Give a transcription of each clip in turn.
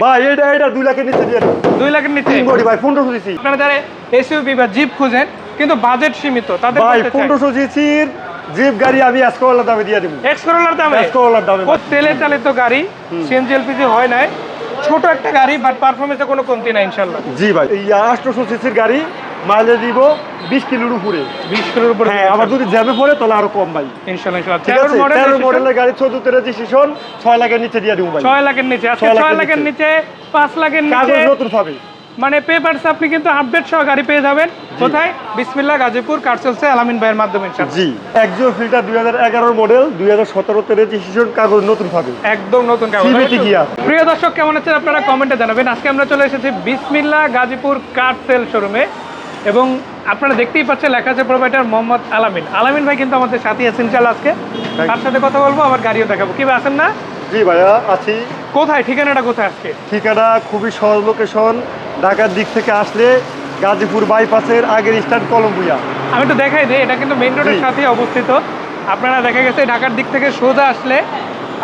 ভাই এটা এটা দুই লাখের নিচে দিয়ে দেবো দুই লাখের নিচে? ভাই 1500 সিসি। আপনারা যারা এসইউভি বা জিপ খুঁজেন কিন্তু বাজেট সীমিত তাদের ভাই 1500 সিসির জিপ গাড়ি আমি এসকোলার দামে দিয়ে দেব। এক্স করোলার দামে? এসকোলার দামে ও তেলে চালিত গাড়ি সিএনজি এলপিজি হয় নাই। ছোট একটা গাড়ি বাট পারফরম্যান্সে কোনো কমতি নাই ইনশাল্লাহ জি ভাই এই আটশোশো সিসির গাড়ি মাইলেজ দিব বিশ কিলোর উপরে। বিশ কিলোর উপরে। হ্যাঁ আবার যদি জ্যামে পড়ে তাহলে আরও কম ভাই। ইনশাল্লাহ তেরো মডেল মডেলের গাড়ি চোদ্দ রেজিস্ট্রেশন ছয় লাখের নিচে দিয়ে দেবো ভাই। ছয় লাখের নিচে। ছয় লাখের নিচে। পাঁচ লাখের নিচে। নতুন পাবে মানে পেপারস আপনি কিন্তু আপডেট সহ গাড়ি পেয়ে যাবেন। কোথায়? বিসমিল্লাহ গাজীপুর কার্সেলসে আলামিন ভাইয়ের মাধ্যমে জি। একজো ফিল্টার দুই হাজার এগারোর মডেল দুই হাজার সতেরোতে রেজিস্ট্রেশন কাগজ নতুন পাবে একদম নতুন। প্রিয় দর্শক কেমন আছেন আপনারা? কমেন্টে জানাবেন। আজকে আমরা চলে এসেছি বিসমিল্লাহ গাজীপুর কার সেল শোরুমে। এবং আপনারা দেখতেই পাচ্ছেন লেখা আছে প্রোভাইডার মোহাম্মদ আলামিন। আলামিন ভাই কিন্তু আমাদের সাথে আছেন চাল আজকে। তার সাথে কথা বলব আবার গাড়িও দেখাবো। কি আছেন না? জি ভাইয়া আছি। কোথায়? ঠিকানাটা কোথায় আজকে? ঠিকানা খুবই সহজ লোকেশন ঢাকার দিক থেকে আসলে গাজীপুর বাইপাসের আগের স্ট্যান্ড কলম্বিয়া। আমি তো দেখাই দিই এটা কিন্তু মেইন রোডের। সাথেই অবস্থিত। আপনারা দেখা গেছে ঢাকার দিক থেকে সোজা আসলে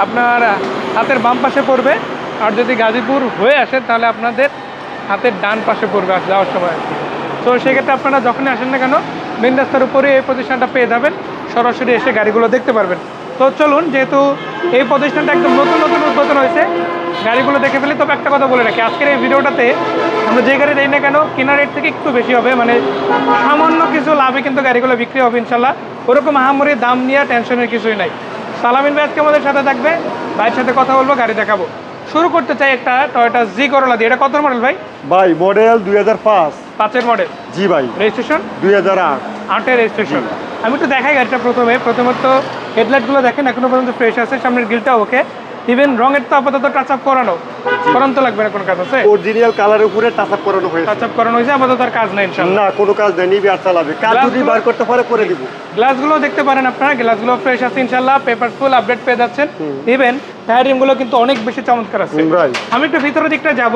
আপনার হাতের বাম পাশে পড়বে। আর যদি গাজীপুর হয়ে আসে তাহলে আপনাদের হাতের ডান পাশে পড়বে যাওয়ার সময় তো সেক্ষেত্রে আপনারা যখনই আসেন না কেন মেন রাস্তার উপরে এই প্রতিষ্ঠানটা পেয়ে যাবেন। সরাসরি এসে গাড়িগুলো দেখতে পারবেন। তো চলুন, যেহেতু এই প্রতিষ্ঠানটা একদম নতুন নতুন উদ্বোধন হয়েছে, গাড়িগুলো দেখে ফেলি। তবে একটা কথা বলে রাখি, আজকের এই ভিডিওটাতে আমরা যে গাড়ি দেই না কেন, কেনা রেট থেকে একটু বেশি হবে। মানে সামান্য কিছু লাভে কিন্তু গাড়িগুলো বিক্রি হবে ইনশাল্লাহ। ওরকম আহামরি দাম নিয়ে টেনশনের কিছুই নাই। সালামিন ভাই আজকে আমাদের সাথে থাকবে। ভাইয়ের সাথে কথা বলব, গাড়ি দেখাবো। শুরু করতে চাই একটা টয়োটা জি করোলা দিয়ে। এটা কত মডেল ভাই? ভাই মডেল দুই হাজার পাঁচ। পাঁচের মডেল জি ভাই। রেজিস্ট্রেশন দুই হাজার আট। আটের রেজিস্ট্রেশন আমি একটু দেখাই গাড়িটা প্রথমে। প্রথমত হেডলাইটগুলো দেখেন এখনও পর্যন্ত ফ্রেশ আছে। সামনের গিলটা ওকে ইভেন রঙের তো আপাতত টাচ আপ করানো করান তো লাগবে না কোনো কাজ আছে? অরিজিনাল কালারের উপরে টাচ আপ করানো হয়েছে। টাচ আপ করানো হয়েছে আপাতত আর কাজ নাই ইনশাল্লাহ না কোনো কাজ নেই নিবি আর চালাবে। কাজ যদি বার করতে পারে করে দিব। গ্লাসগুলো দেখতে পারেন আপনারা গ্লাসগুলো ফ্রেশ আছে ইনশাল্লাহ পেপার ফুল আপডেট পেয়ে যাচ্ছেন। ইভেন টায়ার রিমগুলো কিন্তু অনেক বেশি চমৎকার আছে। আমি একটু ভিতরের দিকটা যাব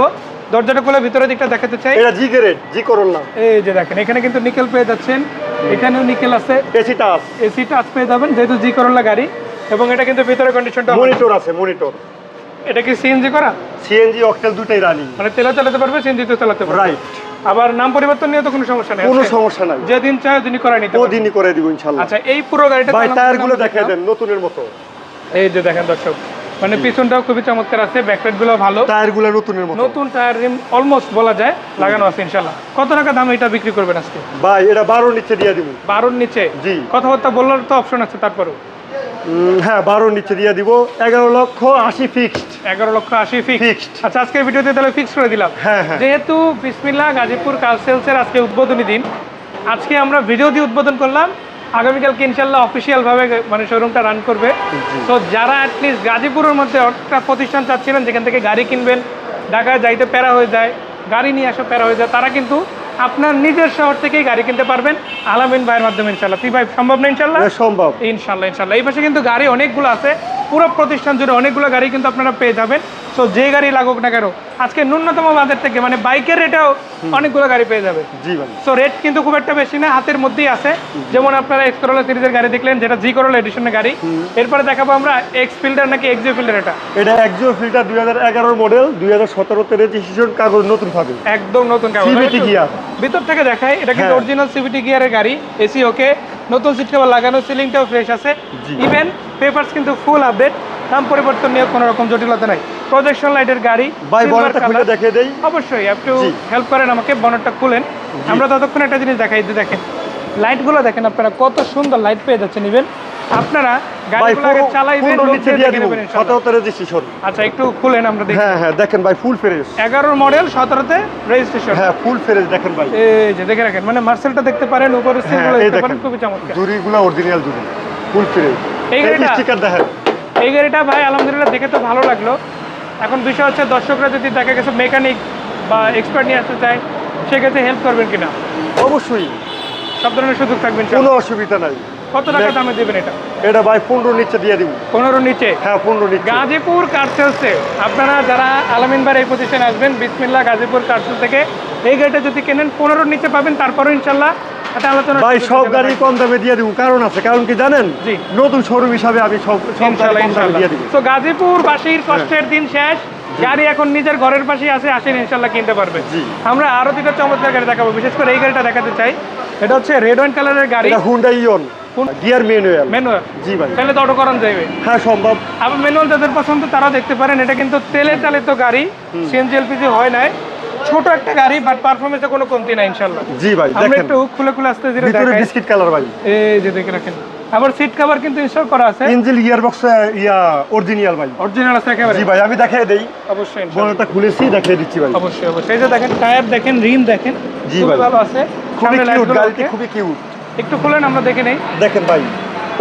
দরজাটা খুলে ভিতরের দিকটা দেখাতে চাই। এটা জি গ্রেড জি করোলা এই যে দেখেন এখানে কিন্তু নিকেল পেয়ে যাচ্ছেন এখানেও নিকেল আছে। এসি টাচ এসি টাচ পেয়ে যাবেন যেহেতু জি করোলা গাড়ি। এবং এটা কিন্তু ভিতরে কন্ডিশনটা মনিটর আছে মনিটর এটা কি সিএনজি করা? সিএনজি অকটেল দুটাই রানিং মানে তেলে চালাতে পারবে সিএনজি তো চালাতে পারবে। রাইট আবার নাম পরিবর্তন নিয়ে তো কোনো সমস্যা নেই। কোনো সমস্যা নাই। যেদিন চায় দিনই করে নিতে। ওদিনই করে দিব ইনশাল্লাহ। আচ্ছা এই পুরো গাড়িটা ভাই চালানো টায়ারগুলো আমরা দেন নতুনের মতো। এই যে দেখেন দর্শক মানে পিছনটাও খুবই চমৎকার আছে ব্যাকলাইটগুলো ভালো। টায়ারগুলো নতুনের মতো। নতুন টায়ার রিম অলমোস্ট বলা যায় লাগানো আছে ইনশাল্লাহ। কত টাকা দাম এটা বিক্রি করবেন আজকে? ভাই এটা বারো নিচে দিয়ে দিব। বারোর নিচে? জি। কথাবার্তা বলার তো অপশন আছে তারপরেও। হ্যাঁ বারো নিচে দিয়ে দিব। এগারো লক্ষ আশি ফিক্সড এগারো লক্ষ আশি ফিক্স Fixed। আচ্ছা আজকের ভিডিওতে তাহলে ফিক্স করে দিলাম। হ্যাঁ, হ্যাঁ। যেহেতু বিসমিল্লাহ গাজীপুর কার সেলসের আজকে উদ্বোধনী দিন আজকে আমরা ভিডিও দিয়ে উদ্বোধন করলাম। আগামীকালকে ইনশাল্লাহ অফিসিয়াল ভাবে মানে শোরুমটা রান করবে। তো যারা অ্যাটলিস্ট গাজীপুরের মধ্যে একটা প্রতিষ্ঠান চাচ্ছিলেন যেখান থেকে গাড়ি কিনবেন ঢাকায় যাইতে প্যারা হয়ে যায় গাড়ি নিয়ে আসা প্যারা হয়ে যায় তারা কিন্তু আপনার নিজের শহর থেকেই গাড়ি কিনতে পারবেন। আলামিন ভাইয়ের মাধ্যমে ইনশাল্লাহ তুই ভাই সম্ভব না ইনশাল্লাহ সম্ভব। ইনশাল্লাহ ইনশাল্লাহ এই পাশে কিন্তু গাড়ি অনেকগুলো আছে। পুরো প্রতিষ্ঠান জুড়ে অনেকগুলো গাড়ি কিন্তু আপনারা পেয়ে যাবেন। সো যে গাড়ি লাগুক না কেন আজকে ন্যূনতম বাজার থেকে মানে বাইকের রেটেও অনেকগুলো গাড়ি পেয়ে যাবে। জি ভাই। সো রেট কিন্তু খুব একটা বেশি না হাতের মধ্যেই আছে। যেমন আপনারা এক্স করোলা সিরিজের গাড়ি দেখলেন যেটা জি করোলা এডিশনের গাড়ি। এরপরে দেখাবো আমরা এক্স ফিল্ডার নাকি এক্সিও ফিল্ডার এটা। এটা একজো ফিল্টার দুই হাজার এগারোর মডেল দুই হাজার সতেরো সতেরোতে রেজিস্ট্রেশন কাগজ নতুন পাবে একদম নতুন কাগজ। CVT gear। ভিতর থেকে দেখাই এটা কিন্তু। অরিজিনাল সিভিটি গিয়ারের গাড়ি এসি ওকে নতুন সিট কভার লাগানো সিলিংটাও ফ্রেশ আছে। ইভেন পেপারস কিন্তু ফুল আপডেট নাম পরিবর্তন নিয়ে কোনো রকম জটিলতা নাই। প্রজেকশন লাইটের গাড়ি ভাই বলাটা খুলে। দেখে দেই। অবশ্যই একটু হেল্প করেন আমাকে বনেটটা খুলেন। আমরা ততক্ষণ একটা জিনিস দেখাই দিই দেখেন লাইটগুলো দেখেন আপনারা কত সুন্দর লাইট পেয়ে যাচ্ছেন ইভেন আপনারা ভাই গাড়িগুলো আগে চালাইবেন পনেরো লোক নিচে দিয়ে দিব নেবেন ইনশাআল্লাহ। সতেরোতে রেজিস্ট্রেশন আচ্ছা একটু খুলেন আমরা দেখি। হ্যাঁ হ্যাঁ দেখেন ভাই ফুল ফ্রেশ এগারোর মডেল সতেরোতে রেজিস্ট্রেশন হ্যাঁ ফুল ফ্রেশ দেখেন ভাই। এই যে দেখে রাখেন মানে মার্সেলটা দেখতে পারেন উপরে হ্যাঁ সিলগুলো দেখতে পারেন দেখেন। খুবই চমৎকার। জুরিগুলো অরিজিনাল জুরি ফুল ফ্রেশ এই এই গাড়িটা? স্টিকার দেখেন। এই গাড়িটা ভাই আলহামদুলিল্লাহ দেখে তো ভালো লাগল। এখন বিষয় হচ্ছে দর্শকরা যদি দেখা গেছে মেকানিক বা এক্সপার্ট নিয়ে আসতে চায় সেক্ষেত্রে হেল্প করবেন কিনা? অবশ্যই। সব ধরনের সুযোগ থাকবেন কোনো অসুবিধা নাই। কত টাকা দামে দেবেন এটা? এটা ভাই পনেরো নিচে দিয়ে দিব। পনেরো নিচে? হ্যাঁ পনেরো নিচে। গাজীপুর কার্সেলসে আপনারা যারা আলামিনবার এই প্রতিষ্ঠানে আসবেন বিসমিল্লা গাজীপুর কার্সেল থেকে এই গাড়িটা যদি কেনেন পনেরোর নিচে পাবেন তারপরও ইনশাল্লাহ ভাই সব গাড়ি কম দামে দিয়ে দিব কারণ আছে কারণ কি জানেন? নতুন শোরুম হিসাবে আমি সব সব গাড়ি কম দামে দিয়ে দিব। তো গাজীপুর বাসীর কষ্টের দিন শেষ। গাড়ি এখন নিজের ঘরের পাশেই আছে আসেন ইনশাল্লাহ কিনতে পারবে। আমরা আরও দুটো চমৎকার গাড়ি দেখাবো। বিশেষ করে এই গাড়িটা দেখাতে চাই। এটা হচ্ছে রেড ওয়াইন কালারের গাড়ি। এটা হুন্ডা ইয়ন গিয়ার ম্যানুয়াল ম্যানুয়াল জি ভাই। তাহলে তো অটো করান যাবে হ্যাঁ সম্ভব। আবার ম্যানুয়াল যাদের পছন্দ তারা দেখতে পারেন। এটা কিন্তু তেলে চালিত গাড়ি। সিএনজি এলপিজি হয় নাই। ছোট একটা গাড়ি বাট পারফরমেন্সে কোনো কমতি নাই ইনশাল্লাহ জি ভাই দেখেন। একটু খুলে খুলে আসতে ধীরে ভিতরে বিস্কিট কালার ভাই। এই যে দেখে রাখেন। আবার সিট কভার কিন্তু ইনস্টল করা আছে। ইঞ্জিল গিয়ার বক্স ইয়া অরিজিনাল ভাই। অরিজিনাল আছে একেবারে। জি ভাই আমি দেখাই দেই। অবশ্যই। বড়টা খুলেছি দেখিয়ে দিচ্ছি ভাই। অবশ্যই অবশ্যই। এই যে দেখেন টায়ার দেখেন রিম দেখেন। জি ভাই। ভালো আছে। খুবই কিউট গাড়িটি। খুবই কিউট একটু খুলেন আমরা দেখে নেই। দেখেন ভাই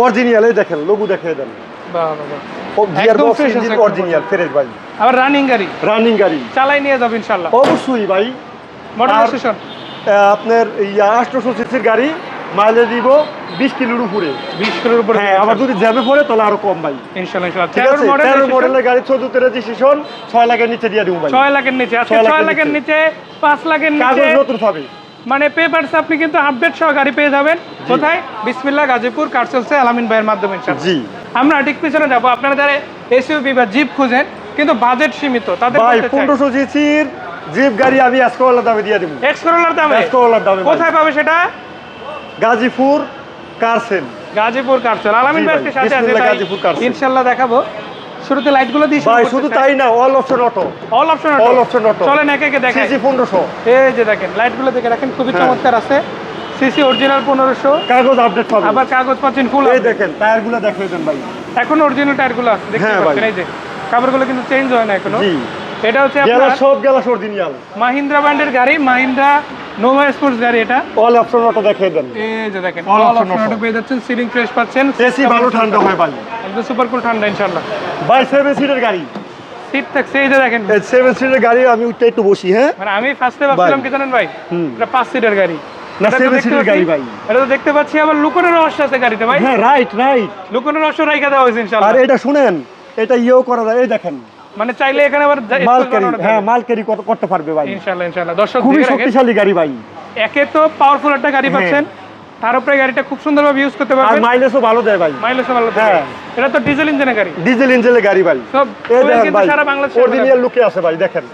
অরিজিনাল দেখেন লোগো দেখিয়ে দেন। বাহ বাহ বাহ। গিয়ার একদম বক্স ইঞ্জিন অরিজিনাল ফ্রেশ ভাই। আবার রানিং গাড়ি। রানিং গাড়ি। চালাই নিয়ে যাবেন ইনশাল্লাহ। অবশ্যই ভাই। মডেল স্টেশন আপনার ইয়া আটশোশো সিসির গাড়ি মাইলেজ দিব বিশ কিলোর উপরে। বিশ কিলোর উপরে। হ্যাঁ আবার যদি জ্যামে পড়ে তাহলে আরও কম ভাই। ইনশাল্লাহ তেরো মডেলের গাড়ি চোদ্দ রেজিস্ট্রেশন ছয় লাখের নিচে দিয়ে দিব ভাই। ছয় লাখের নিচে। আজকে ছয় লাখের নিচে। পাঁচ লাখের নিচে। নতুন পাবে মানে পেপারস আপনি কিন্তু আপডেট সহ গাড়ি পেয়ে যাবেন। কোথায়? বিসমিল্লাহ গাজীপুর কার্সেলসে আলামিন ভাইয়ের মাধ্যমে। জি। আমরা ঠিক পিছনে যাব। আপনারা যারা এসইউবি বা জিপ খুঁজেন কিন্তু বাজেট সীমিত তাদের ভাই বলতে চাই। পনেরোশো সিসির জিপ গাড়ি আমি এসকোয়ালার দামে দিয়ে দেবো। এক্স করোলার দামে? এসকোয়ালার দামে কোথায় পাবে সেটা? গাজীপুর কারসেল। গাজীপুর কার্সেল। আলামিন ভাই সাথে আছে গাজীপুর কারসেল। ইনশাল্লাহ দেখাবো। শুরুতে লাইটগুলো দিয়ে ভাই শুধু তাই না all option auto all option all option auto। চলেন একে একে দেখাই। সিসি পনেরোশো। এই যে দেখেন লাইটগুলো দেখে রাখেন খুবই হ্যাঁ। চমৎকার আছে। সিসি অরিজিনাল পনেরোশো। কাগজ আপডেট পাবে আবার কাগজ পাচ্ছেন ফুল এই দেখেন টায়ারগুলো দেখিয়ে দেন ভাই। এখন অরিজিনাল টায়ারগুলো আছে দেখতে হ্যাঁ, পাচ্ছেন এই যে। কাপড়গুলো কিন্তু চেঞ্জ হয় না এখনও। এটা হচ্ছে আপনার সব গেলা অরিজিনাল মাহিন্দ্রা ব্র্যান্ডের গাড়ি মাহিন্দ্রা নোভা স্পোর্টস গাড়ি এটা। অল অপশন অটো দেখিয়ে দেন। এই যে দেখেন অল অপশন auto। পেয়ে যাচ্ছেন সিলিং ফ্রেশ পাচ্ছেন। এসি ভালো ঠান্ডা হয় ভাই। একদম সুপার কুল ঠান্ডা ইনশাআল্লাহ। ভাই সেভেন সিটের গাড়ি। সিট থাকছে এই যে দেখেন। এই সেভেন সিটের গাড়ি আমি উঠতে একটু বসি হ্যাঁ? মানে আমি ফার্স্টে ভাবছিলাম কি জানেন ভাই। এটা পাঁচ সিটের গাড়ি। না, দেখতে seater গাড়ি ভাই। এটা তো দেখতে পাচ্ছি আবার লুকোনোর রহস্য আছে গাড়িতে ভাই। হ্যাঁ রাইট রাইট লুকোনোর রহস্য রাইখা দেওয়া হয়েছে আর এটা শুনেন এটা ইয়েও করা যায় এই দেখেন। মানে চাইলে এখানে আবার মাল ক্যারি হ্যাঁ মাল ক্যারি করতে পারবে ভাই। ইনশাআল্লাহ ইনশাআল্লাহ। দর্শক খুবই শক্তিশালী গাড়ি ভাই। একে তো পাওয়ারফুল একটা গাড়ি হ্যাঁ। পাচ্ছেন। তার উপরে গাড়িটা খুব সুন্দরভাবে ইউজ করতে আর পারবেন। মাইলেজও ভালো দেয় ভাই। মাইলেজও ভালো হ্যাঁ। হ্যাঁ। এটা তো ডিজেল ইঞ্জিনের গাড়ি। ডিজেল ইঞ্জেলের গাড়ি ভাই। সব এই দেখেন ভাই সারা বাংলাদেশে অরিজিনাল লুকে আছে ভাই দেখেন।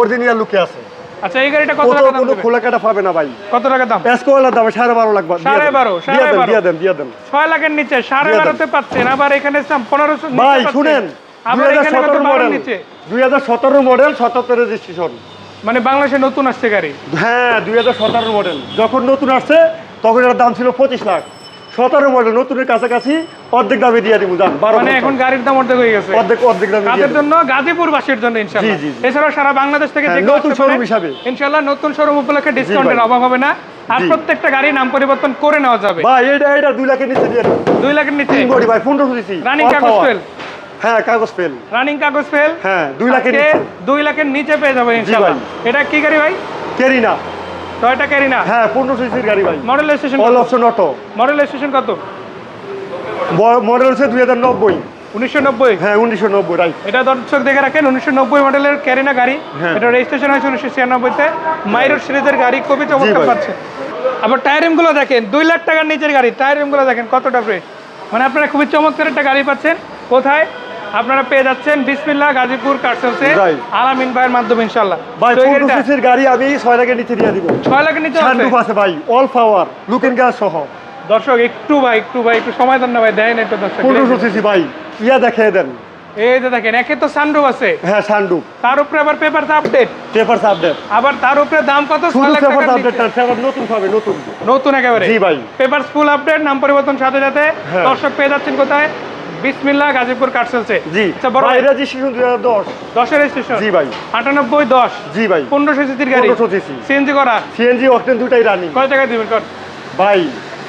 অরিজিনাল লুকে আছে। আচ্ছা এই গাড়িটা কত টাকা দাম খোলা কাটা পাবে না ভাই। কত টাকা দাম? এসকোয়ালার দামে সাড়ে বারো লাখ দিয়ে সাড়ে দেন। বারো, দিয়ে দেন বারো। দিয়ে দেন দিয়ে দেন। ছয় লাখের নিচে সাড়ে দিয়ে দেন। বারোতে পাচ্ছেন আবার এখানে পনেরোশো ভাই শুনেন আবার এখানে কত মডেল নিচে? দুই হাজার সতেরো মডেল সতেরো রেজিস্ট্রেশন মানে বাংলাদেশে নতুন আসছে গাড়ি? হ্যাঁ দুই হাজার সতেরো মডেল যখন নতুন আসছে তখন এটার দাম ছিল পঁচিশ লাখ। সতেরো মডেল নতুনের কাছাকাছি অর্ধেক দামে দিয়ে দিব দাম বারো মানে এখন গাড়ির দাম অর্ধেক হয়ে গেছে। অর্ধেক অর্ধেক দামে তাদের জন্য গাজীপুর বাসীর জন্য ইনশাআল্লাহ। এছাড়াও সারা বাংলাদেশ থেকে হ্যাঁ, নতুন পারে। হিসাবে। ইনশাআল্লাহ নতুন শোরুম উপলক্ষে ডিসকাউন্টের অভাব হবে না। আর প্রত্যেকটা গাড়ির নাম পরিবর্তন করে নেওয়া যাবে। ভাই এটা এটা দুই লাখের নিচে দিয়ে দেন দুই লাখের নিচে? তিন বডি ভাই পনেরোশো দিছি রানিং কাগজ। ফেল হ্যাঁ কাগজ ফেল রানিং কাগজ ফেল হ্যাঁ দুই লাখের নিচে। দুই লাখের নিচে পেয়ে যাবে ইনশাআল্লাহ। এটা কি গাড়ি ভাই? কেরি না টয়টা ক্যারি না? হ্যাঁ পনেরোশো সিসির গাড়ি ভাই। Model station all option auto model station কত? মডেল হচ্ছে দুই হাজার নব্বই। উনিশশো নব্বই? হ্যাঁ উনিশশো নব্বই রাইট এটা দর্শক দেখে রাখেন উনিশশো নব্বই মডেলের ক্যারিনা গাড়ি। হ্যাঁ। এটা রেজিস্ট্রেশন হয়েছে উনিশশো ছিয়ানব্বইতে। মাইরোড সিরিজের গাড়ি খুবই চমৎকার পাচ্ছে। আবার টায়ারগুলো দেখেন দুই লাখ টাকার নিচের গাড়ি। টায়ারগুলো দেখেন কতটা ফ্রেশ মানে আপনারা খুবই চমৎকার একটা গাড়ি পাচ্ছেন। কোথায়? আপনারা পেয়ে যাচ্ছেন বিসমিল্লাহ গাজীপুর কার্সেলসে আলামিন ভাইয়ের মাধ্যমে ইনশাল্লাহ ভাই তো এই পনেরো গাড়িটা সিসির গাড়ি আমি ছয় লাখের নিচে দিয়ে দিব। ছয় লাখের নিচে আছে? সানরুফ আছে ভাই অল পাওয়ার লুকিং গ্লাস সহ। দর্শক একটু ভাই একটু ভাই একটু সময় দেন না ভাই দেয় না একটু দর্শক। পনেরোশো সিসি ভাই ইয়া দেখিয়ে দেন। এই যে দেখেন একে তো সানরুফ আছে। হ্যাঁ সানরুফ তার উপরে আবার পেপার আপডেট পেপারস আপডেট আবার তার উপরে দাম কত? ছয় শুধু লাখ পেপারস আপডেট। না পেপার নতুন হবে নতুন। নতুন একেবারে। জি ভাই। পেপার ফুল আপডেট নাম পরিবর্তন সাথে সাথে। হ্যাঁ। দর্শক পেয়ে যাচ্ছেন কোথায়? বিসমিল্লাহ গাজীপুর কার্সেলসে জি আচ্ছা বড় রেজিস্ট্রেশন জি ভাই। আটানব্বই দশ। জি ভাই। পনেরোশো সিসির গাড়ি। 1500 সিসি। সিএনজি করা? সিএনজি অকটেন দুটাই রানিং কয় টাকা দিবেন কর? ভাই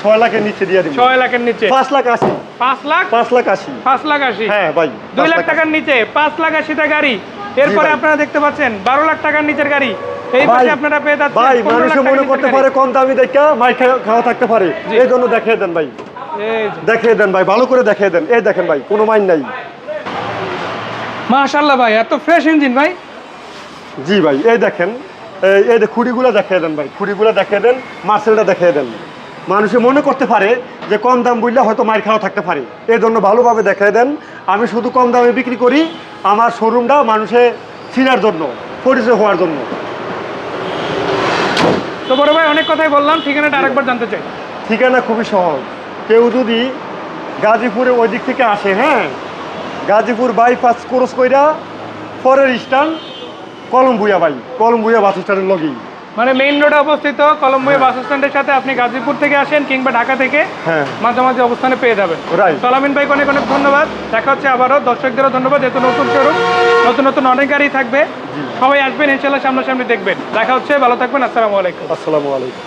ছয় লাখের নিচে দিয়ে দিব ছয় লাখের নিচে। পাঁচ লাখ আশি। পাঁচ লাখ? পাঁচ লাখ আশি। পাঁচ লাখ আশি। হ্যাঁ ভাই দুই লাখ টাকার নিচে। পাঁচ লাখ আশিটা গাড়ি। এরপরে আপনারা দেখতে পাচ্ছেন বারো লাখ টাকার নিচের গাড়ি। এই পাশে আপনারা পেয়ে যাচ্ছেন ভাই 15 লাখ মানুষে মনে করতে পারে কম দামি দেখা মাই খাওয়া থাকতে পারে। এই জন্য দেখিয়ে দেন ভাই। দেখিয়ে দেন ভাই ভালো করে দেখিয়ে দেন। এই দেখেন ভাই কোনো মাইন নাই। মাশাআল্লাহ ভাই এত ফ্রেশ ইঞ্জিন ভাই। জি ভাই এই দেখেন এই- খুঁড়িগুলো দেখিয়ে দেন ভাই খুঁড়িগুলো দেখিয়ে দেন মার্সেলটা দেখিয়ে দেন। মানুষে মনে করতে পারে যে কম দাম বুঝলে হয়তো মার খাওয়া থাকতে পারে। এই জন্য ভালোভাবে দেখাই দেন। আমি শুধু কম দামে বিক্রি করি আমার শোরুমটা মানুষে চিনার জন্য পরিচয় হওয়ার জন্য। তো বড় ভাই অনেক কথাই বললাম ঠিকানাটা আরেকবার জানতে চাই। ঠিকানা খুবই সহজ। কেউ যদি গাজীপুরে ওই দিক থেকে আসে হ্যাঁ? গাজীপুর বাইপাস ক্রস কইরা পরের স্ট্যান্ড কলম্বুয়া বাই কলম্বুয়া বাস স্ট্যান্ডের লগেই। মানে মেইন রোডে অবস্থিত কলম্বো বাস স্ট্যান্ডের সাথে আপনি গাজীপুর থেকে আসেন কিংবা ঢাকা থেকে হ্যাঁ। মাঝামাঝি অবস্থানে পেয়ে যাবেন. সালামিন ভাইকে অনেক অনেক ধন্যবাদ। দেখা হচ্ছে আবারও। দর্শকদেরও ধন্যবাদ। যেহেতু নতুন শোরুম নতুন নতুন অনেক গাড়ি থাকবে। সবাই আসবেন ইনশাল্লাহ সামনাসামনি দেখবেন। দেখা হচ্ছে ভালো থাকবেন আসসালামু আলাইকুম। আসসালামু আলাইকুম।